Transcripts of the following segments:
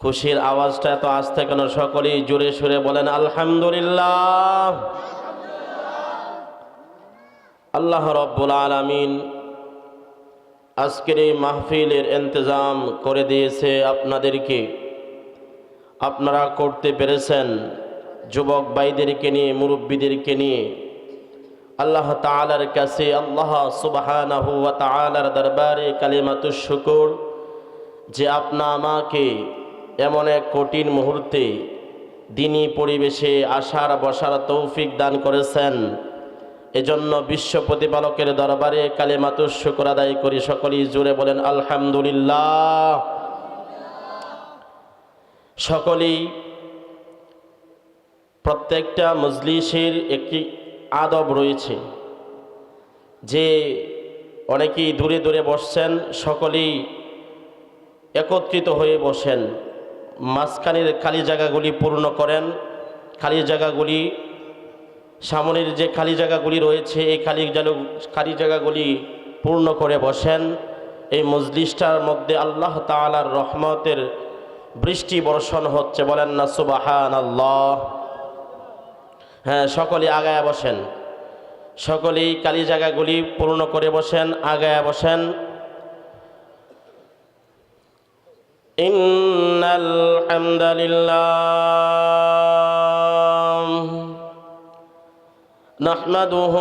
খুশির আওয়াজটা এত আসতে কেন সকলেই জোরে সুরে বলেন, আলহামদুলিল্লাহ। আল্লাহ রব্বুল আলামিন আজকের এই মাহফিলের ইন্তজাম করে দিয়েছে আপনাদেরকে। আপনারা করতে পেরেছেন যুবক ভাইদেরকে নিয়ে, মুরব্বীদেরকে নিয়ে। আল্লাহ তালার কাছে, আল্লাহ সুবহানাহু ওয়া তাআলার দরবারে কালিমাতুশ শুকুর, যে আপনা আমাকে এমন এক কঠিন মুহূর্তে দিনী পরিবেশে আসার বসার তৌফিক দান করেছেন। এজন্য বিশ্ব প্রতিপালকের দরবারে কালিমাতুশ শুকর আদায় করি। সকলেই জুড়ে বলেন, আলহামদুলিল্লাহ। সকলেই প্রত্যেকটা মজলিসের একটি আদব রয়েছে। যে অনেকেই দূরে দূরে বসছেন, সকলেই একত্রিত হয়ে বসেন। মাঝখানের খালি জায়গাগুলি পূর্ণ করেন। খালি জায়গাগুলি, সামনের যে খালি জায়গাগুলি রয়েছে, এই খালি খালি জায়গাগুলি পূর্ণ করে বসেন। এই মজলিসটার মধ্যে আল্লাহ তাআলার রহমতের বৃষ্টি বর্ষণ হচ্ছে, বলেন না সুবাহান আল্লাহ হ্যাঁ সকলে আগায় বসেন। সকলেই কালি জায়গাগুলি পূর্ণ করে বসেন, আগায় বসেন। إن الحمد لله نحمده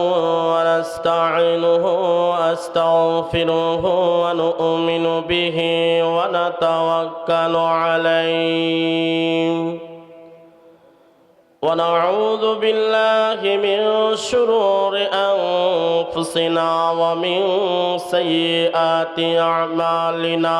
ونستعينه واستغفره ونؤمن به ونتوكل عليه ونعوذ بالله من شرور أنفسنا ومن سيئات أعمالنا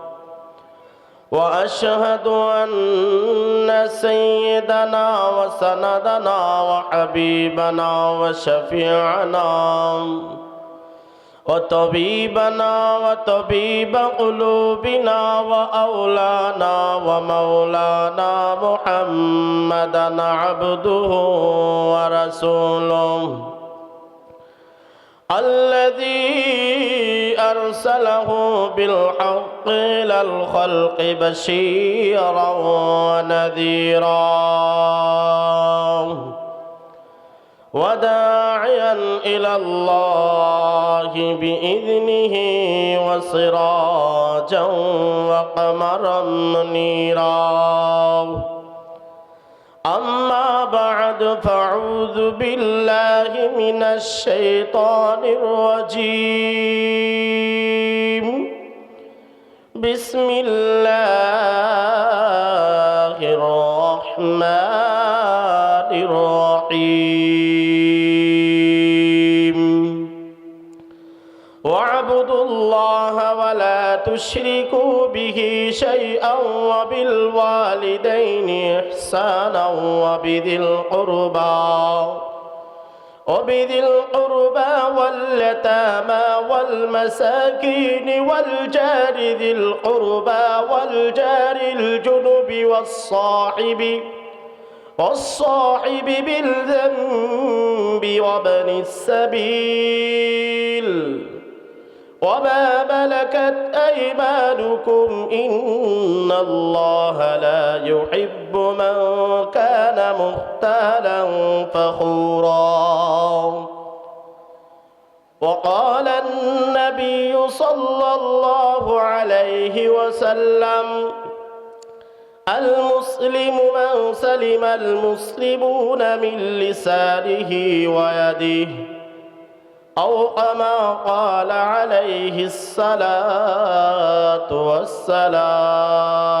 وأشهد أن سيدنا وسندنا وحبيبنا وشفيعنا وطبيبنا وطبيب قلوبنا وأولانا ومولانا محمدا عبده ورسوله الذي أرسله بالحق إلى الخلق بشيرا ونذيرا وداعيا إلى الله بإذنه وسراجا وقمرا منيرا. أما بعد فأعوذ بالله من الشيطان الرجيم. بسم الله الرحمن الرحيم. واعبدوا الله ولا تشركوا به شيئا وبالوالدين إحسانا وبذي القربى وبذي القربى واليتامى والمساكين والجار ذي القربى والجار الجنب والصاحب والصاحب بالذنب وابن السبيل. وما ملكت أيمانكم إن الله لا يحب كان مختالا فخورا. وقال النبي صلى الله عليه وسلم المسلم من سلم المسلمون من لسانه ويده أو كما قال عليه الصلاة والسلام.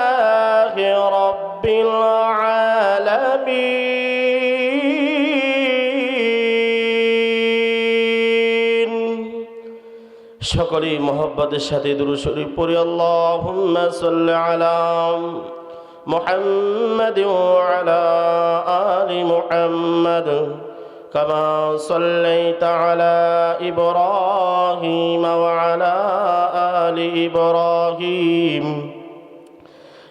সকলেই মোহব্বতের সাথে দুরুশরীফ পড়ি আল্লাহুম্মা সাল্লি আলা মুহাম্মাদ ওয়া আলা আলি মুহাম্মাদ كما صليت على إبراهيم وعلى آل إبراهيم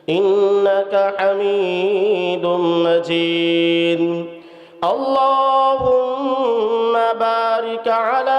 إنك حميد مجيد اللهم بارك على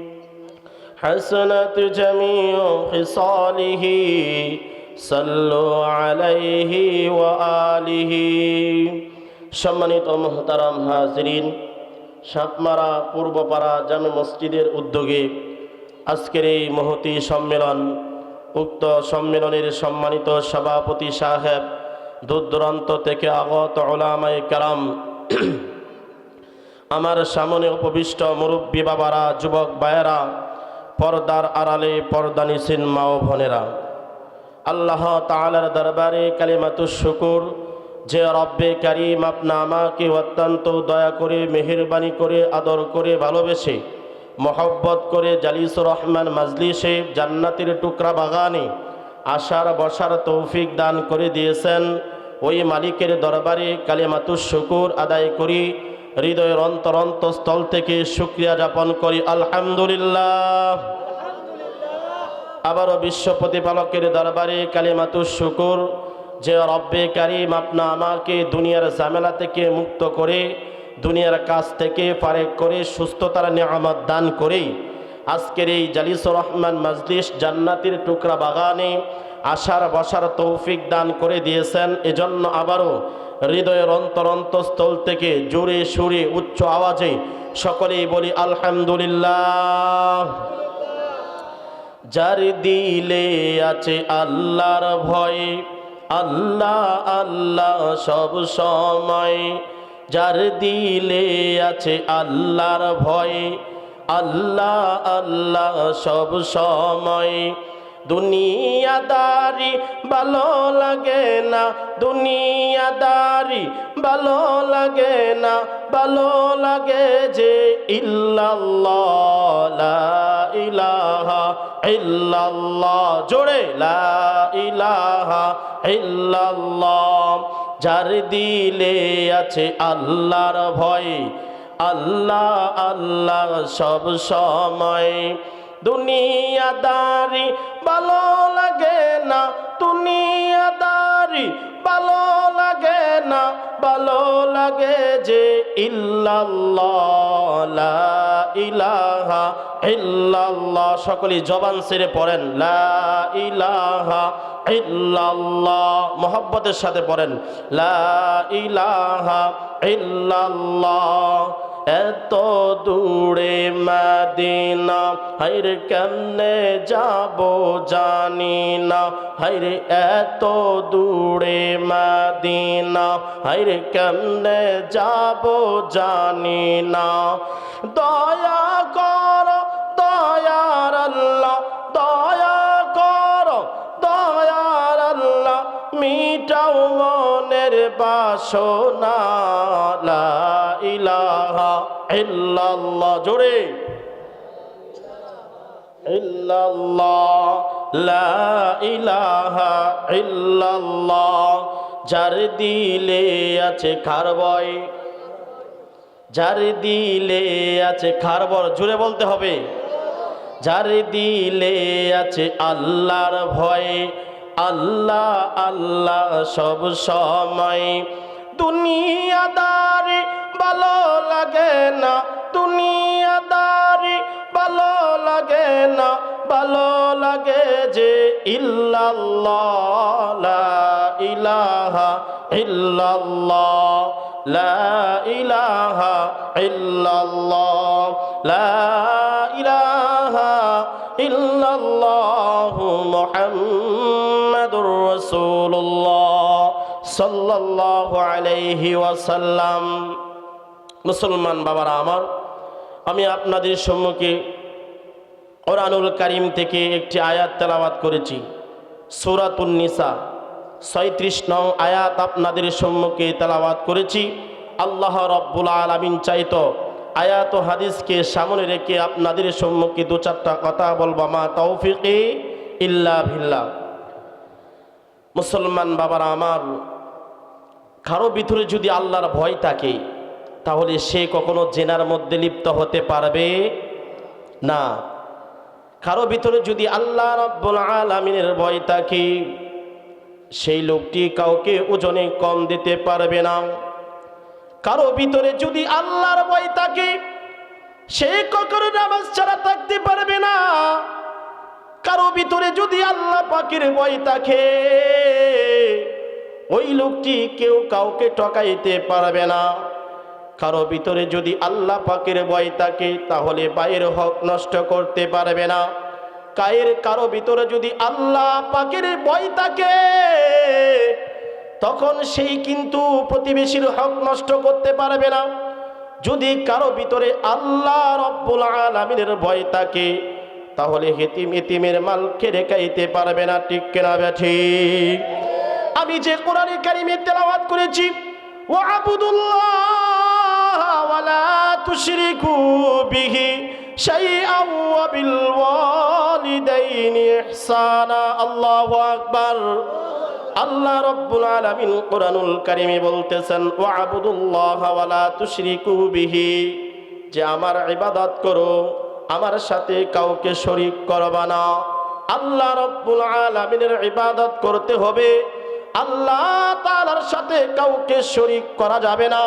حسنت جميع خصاله صلوا عليه وآله সম্মানিত মোহতারাম হাজরিন সাতমারা পূর্বপাড়া জামে মসজিদের উদ্যোগে আজকের এই মহতি সম্মেলন উক্ত সম্মেলনের সম্মানিত সভাপতি সাহেব দূর দূরান্ত থেকে আগত ওলামায় কারাম আমার সামনে উপবিষ্ট মুরব্বী বাবারা যুবক বায়েরা পর্দার আড়ালে পর্দা নিছেন মা ও বোনেরা। আল্লাহ তালার দরবারে কালিমাতু শুকুর, যে রব্বে কারিম আপনা আমাকে অত্যন্ত দয়া করে, মেহরবানি করে, আদর করে, ভালোবেসে, মহব্বত করে জালিসুর রহমান মাজলিসে জান্নাতের টুকরা বাগানে আশার বসার তৌফিক দান করে দিয়েছেন। ওই মালিকের দরবারে কালিমাতু শুকুর আদায় করি। হৃদয়ের অন্তরন্ত স্থল থেকে শুক্রিয়া যাপন করি, আলহামদুলিল্লাহ। আবারও বিশ্ব প্রতিপালকের দরবারে কালিমাতু শুকুর, যে রব্বে কারিম আপনা আমাকে দুনিয়ার ঝামেলা থেকে মুক্ত করে, দুনিয়ার কাছ থেকে ফারেক করে, সুস্থতার নিয়ামত দান করে, আজকের এই জালিসুর রহমান মজলিস জান্নাতির টুকরা বাগানে আশার বসার তৌফিক দান করে দিয়েছেন। এজন্য আবারও হৃদয়ের অন্তরন্ত স্থল থেকে জোরে সুরে উচ্চ আওয়াজে সকলেই বলি আলহামদুলিল্লাহ। যার দিলে আছে আল্লাহর ভয়, আল্লাহ আল্লাহ সব সময়। যার দিলে আছে আল্লাহর ভয়, আল্লাহ আল্লাহ সব সময়। দুনিয়াদারি ভালো লাগে না, দুনিয়াদারি ভালো লাগে না, ভালো লাগে যে ইল্লাল্লাহ ইল্লাল্লাহ, জোরে লা ইলাহা যার দিলে আছে আল্লাহর ভয়, আল্লাহ আল্লাহ সব সময়। দুনিয়াদারি ভালো লাগে না, দুনিয়াদারি ভালো লাগে না, ভালো লাগে যে ইল্লাল্লাহ ইল্লাল্লাহ। সকলে জবান ছেড়ে পড়েন, লা ইলাহা ইল্লাল্লাহ। মোহব্বতের সাথে পড়েন, লা ইলাহা ইল্লাল্লাহ। এত দূরে মাদিনা হাইরে কেমনে যাব জানি না। হাইরে এত দূরে মাদিনা হাইরে কেমনে যাব জানি না। দয়া কর দয়ার আল্লাহ, দয়া কর দয়ার আল্লাহ, মিটাও মনের বাসনা। ইল্লাল্লাহ, জোরে। ইল্লাল্লাহ, লা ইলাহা ইল্লাল্লাহ, যার দিলে আছে খারবয় যার দিলে আছে খারবর জুড়ে বলতে হবে। যার দিলে আছে আল্লাহর ভয়, আল্লাহ আল্লাহ সব সময়। দুনিয়াদারি ভালো লাগে না, দুনিয়াদারি ভালো লাগে না, ভালো লাগে যে ইল্লাল্লাহ, লা ইলাহা ইল্লাল্লাহ, লা ইলাহা ইল্লাল্লাহ, লা ইলাহা ইল্লাল্লাহ মুহাম্মাদুর রাসূলুল্লাহ সাল্লাল্লাহু আলাইহি ওয়াসাল্লাম। মুসলমান বাবারা আমার, আমি আপনাদের সম্মুখে কোরআনুল কারিম থেকে একটি আয়াত তেলাওয়াত করেছি নিসা। ছয়ত্রিশ নং আয়াত আপনাদের সম্মুখে তেলাওয়াত করেছি। আল্লাহ রব্বুল আলামিন চাইত আয়াত হাদিসকে সামনে রেখে আপনাদের সম্মুখে দু চারটা কথা বলব, মা তৌফিকে ইল্লা ভিল্লা মুসলমান বাবারা আমার, কারও ভিতরে যদি আল্লাহর ভয় থাকে তাহলে সে কখনো জেনার মধ্যে লিপ্ত হতে পারবে না। কারও ভিতরে যদি আল্লাহ রব্বুল আলমিনের ভয় থাকে, সেই লোকটি কাউকে ওজনে কম দিতে পারবে না। কারও ভিতরে যদি আল্লাহর ভয় থাকে, সে কখনো নামাজ ছাড়া থাকতে পারবে না। কারও ভিতরে যদি আল্লাহ পাখির ভয় থাকে, ওই লোকটি কেউ কাউকে ঠকাইতে পারবে না। কারও ভিতরে যদি আল্লাহ পাকের ভয় থাকে, তাহলে বাইরের হক নষ্ট করতে পারবে না। কায়ের কারও ভিতরে যদি আল্লাহ পাকের ভয় থাকে, তখন সেই কিন্তু প্রতিবেশীর হক নষ্ট করতে পারবে না। যদি কারও ভিতরে আল্লাহ রব্বুল আলমিনের ভয় থাকে, তাহলে হেতিম এতিমের মাল মালকে রেখাইতে পারবে না, ঠিক কেনা ঠিক? আমি যে কোরআনে কারিমে তেলাওয়াত করেছি ও আবুদুল্লাহ ওয়ালা তুশরিকু বিহি শাইআন ওয়া বিল ওয়ালিদাইনি ইহসানা আল্লাহু রব্বুল আলামিন কোরআনুল কারিমে বলতেছেন ও আবুদুল্লাহ ওয়ালা তুশরিকু বিহি। যে আমার ইবাদত করো, আমার সাথে কাউকে শরিক করবা না। আল্লাহ রব্বুল আলামিনের ইবাদত করতে হবে। আল্লাহ তাআলার সাথে কাউকে শরিক করা যাবে না।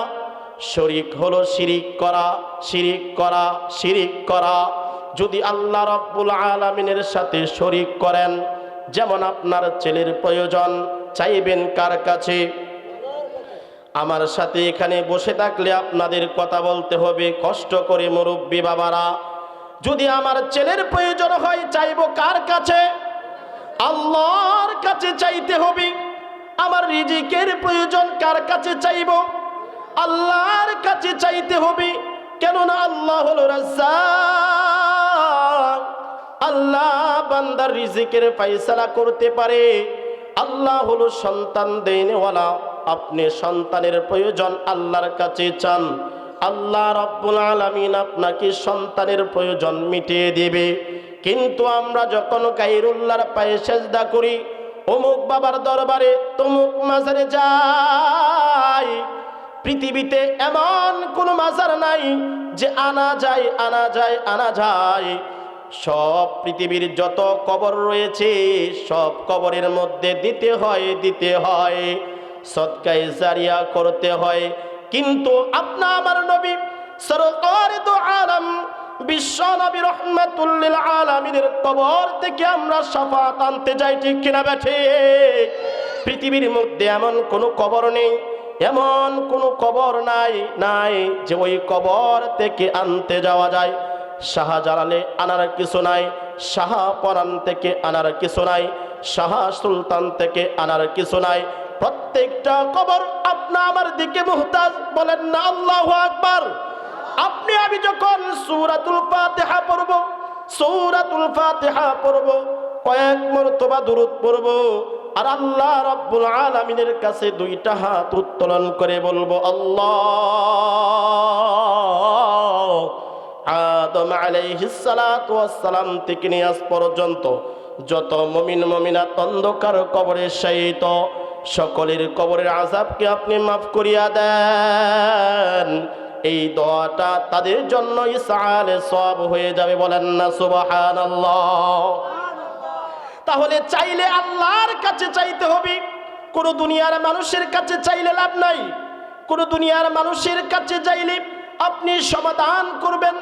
শরিক হলো শিরিক করা শিরিক করা শিরিক করা। যদি আল্লাহ রব্বুল আলামিনের সাথে শরিক করেন, যেমন আপনার ছেলের প্রয়োজন, চাইবেন কার কাছে? আমার সাথে এখানে বসে থাকলে আপনাদের কথা বলতে হবে, কষ্ট করে মুরব্বী বাবারা। যদি আমার ছেলের প্রয়োজন হয়, চাইব কার কাছে? আল্লাহর কাছে চাইতে হবে। আমার রিজিকের প্রয়োজন কার কাছে চাইব? আল্লাহর কাছে চাইতে হবে। কেননা আল্লাহ হলো রাজ্জাক। আল্লাহ বান্দার রিজিকের ফাইসালা করতে পারে। আল্লাহ হলো সন্তান দেনওয়ালা। আপনি সন্তানের প্রয়োজন আল্লাহর কাছে চান। আল্লাহ রব্বুল আলামিন আপনাকে সন্তানের প্রয়োজন মিটিয়ে দেবে। কিন্তু আমরা যখন গাইরুল্লাহর পায়ে সেজদা করি, অমুক বাবার দরবারে তমুক মাজারে যাই পৃথিবীতে এমন কোনো মাজার নাই যে আনা যায় আনা যায় আনা যায়। সব পৃথিবীর যত কবর রয়েছে, সব কবরের মধ্যে দিতে হয় দিতে হয়। সৎকায় জারিয়া করতে হয়। কিন্তু আপনা আমার নবী সরকার তো আলম, বিশ্ব নবী রহমাতুল্লিল আলমিনের কবর থেকে আমরা সাফাত আনতে যাই, ঠিক কিনা ব্যাঠে? পৃথিবীর মধ্যে এমন কোনো কবর নেই এমন কোনো কবর নাই নাই যে ওই কবর থেকে আনতে যাওয়া যায়। শাহজালালে আনার কিছু নাই শাহপরান থেকে আনার কিছু নাই, শাহ সুলতান থেকে আনার কিছু নাই। প্রত্যেকটা কবর আপনা আমার দিকে মুহতাজ বলেন না, আল্লাহ আকবার। আপনি, আমি যখন সূরাতুল ফাতিহা পড়ব, সূরাতুল ফাতিহা পড়ব, কয়েক মরতবা দূরত পড়ব আর আল্লাহ রাব্বুল আলামিনের কাছে দুইটা হাত উত্তোলন করে বলব, আল্লাহ আদম আলাইহিস সালাতু ওয়াসসালাম থেকে নিয়ে পর্যন্ত যত মমিন, মমিনাত অন্ধকার কবরে শায়িত, সকলের কবরের আযাবকে আপনি মাফ করিয়া দেন। এই দোয়াটা তাদের জন্য ইসালে সব হয়ে যাবে বলেন না, সুবহানাল্লাহ। তাহলে চাইলে আল্লাহর কাছে চাইতে হবে। কোন দুনিয়ার মানুষের কাছে চাইলে লাভ নাই। কোন দুনিয়ার মানুষের কাছে চাইলে আপনি সমাধান করবেন।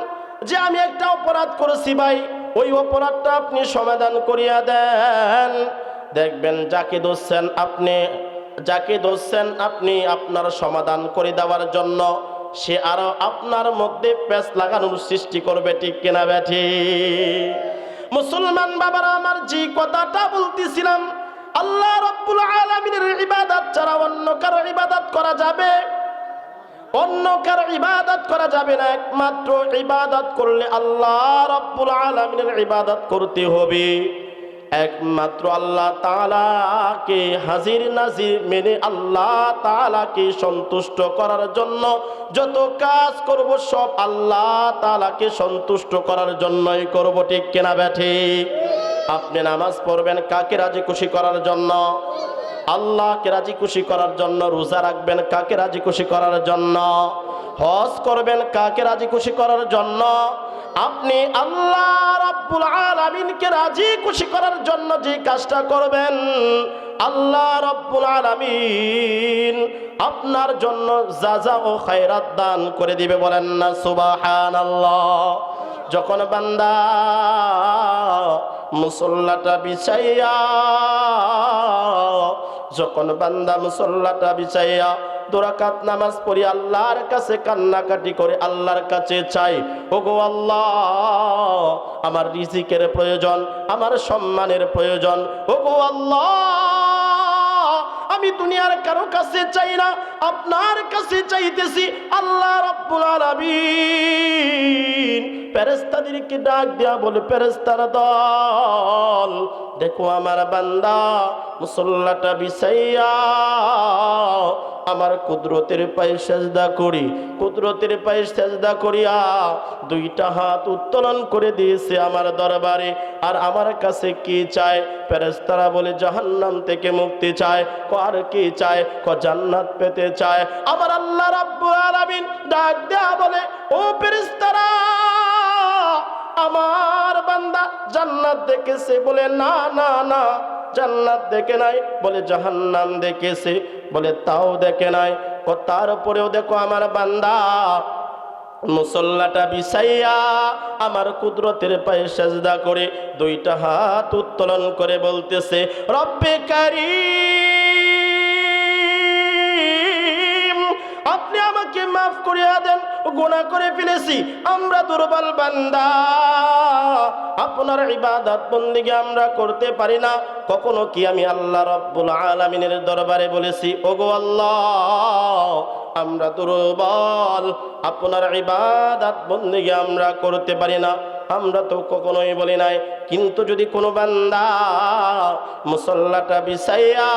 যে আমি একটা অপরাধ করেছি ভাই, ওই অপরাধটা আপনি সমাধান করিয়া দেন। দেখবেন যাকে দোষছেন আপনি, যাকে দোষছেন আপনি আপনার সমাধান করে দেওয়ার জন্য সে আরও আপনার মধ্যে পেঁচ লাগানোর সৃষ্টি করবে, ঠিক কিনা ব্যাঠি মুসলমান বাবারা, আমার যে কথাটা বলতেছিলাম, আল্লাহ রব্বুল আলমিনের ইবাদত ছাড়া অন্য কারও ইবাদত করা যাবে? অন্য কারও ইবাদত করা যাবে না, একমাত্র ইবাদত করলে আল্লাহ রব্বুল আলমিনের ইবাদত করতে হবে। একমাত্র আল্লাহ তালাকে হাজির নাজির মেনে আল্লাহ তালাকে সন্তুষ্ট করার জন্য যত কাজ করব, সব আল্লাহ তালাকে সন্তুষ্ট করার জন্যই করব, ঠিক কেনা ব্যাঠে আপনি নামাজ পড়বেন কাকে রাজি খুশি করার জন্য? আল্লাহকে রাজি খুশি করার জন্য, রোজা রাখবেন কাকে রাজি খুশি করার জন্য? হজ করবেন কাকে রাজি খুশি করার জন্য? আপনি আল্লাহ রাব্বুল আলামিনকে রাজি খুশি করার জন্য যে কাজটা করবেন, আল্লাহ রাব্বুল আলামিন আপনার জন্য যাজা ও খায়রাত দান করে দিবে বলেন না, সুবহানাল্লাহ। যখন বান্দা মুসল্লাটা বিছাইয়া যখন বান্দা মুসল্লাটা বিছাইয়া দোরাকাত নামাজ পড়ি আল্লাহর কাছে কান্নাকাটি করে আল্লাহর কাছে চাই ওগো আল্লাহ, আমার রিজিকের প্রয়োজন, আমার সম্মানের প্রয়োজন, ওগো আল্লাহ আমি দুনিয়ার কারও কাছে চাই না, আপনার কাছে চাইতেছি আল্লাহ রব্বুল আলামিন। ফেরেশতাদেরকে ডাক দেয়া বলে, ফেরেশতারা দল, দেখো আমার বান্দা, মুসল্লাটা বিছাইয়া আমার কুদরতের পায়ে সেজদা করি, কুদরতের পায়ে সেজদা করিয়া দুইটা হাত উত্তোলন করে দিয়েছে আমার দরবারে। আর আমার কাছে কি চায়? ফেরেস্তারা বলে, জাহান্নাম থেকে মুক্তি চায়। ক আর কি চায়? ক জান্নাত পেতে চায়। আমার আল্লাহ রাব্বুল আলামিন ডাক দেয়া বলে, ও ফেরেস্তারা আমার বান্দা জান্নাত দেখেছে বলে, না না না। জান্নাত দেখে নাই, বলে জাহান্নাম দেখেছে, বলে তাও দেখে নাই। ও তার উপরেও দেখো আমার বান্দা, মুসল্লাটা বিছাইয়া আমার কুদরতের পায়ে সেজদা করে দুইটা হাত উত্তোলন করে বলতেছে, রব্বে কারিম মাফ করিয়া দেন গুণা করে ফেলেছি। আমরা দুর্বল বান্দা। আপনার ইবাদত বন্দিকে আমরা করতে পারি না। কখনো কি আমি আল্লাহ রব্বুল আলমিনের দরবারে বলেছি, ওগো আল্লাহ, আমরা দুর্বল। আপনার ইবাদত বন্দিকে আমরা করতে পারি না। আমরা তো কখনোই বলি নাই। কিন্তু যদি কোনো বান্দা মুসল্লাটা বিছাইয়া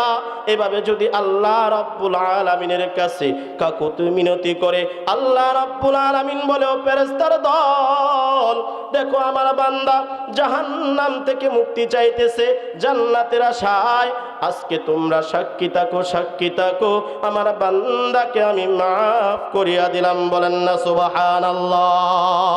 এভাবে যদি আল্লাহ রব্বুল আলমিনের কাছে কাকুতু মিনতি করে, আল্লাহ রব্বুল আলমিন বলেও ফেরেস্তার দল, দেখো আমার বান্দা জাহান্নাম থেকে মুক্তি চাইতেছে, জান্নাতের আশায়। আজকে তোমরা সাক্ষী থাকো সাক্ষী থাকো। আমার বান্দাকে আমি মাফ করিয়া দিলাম, বলেন না সুবাহান আল্লাহ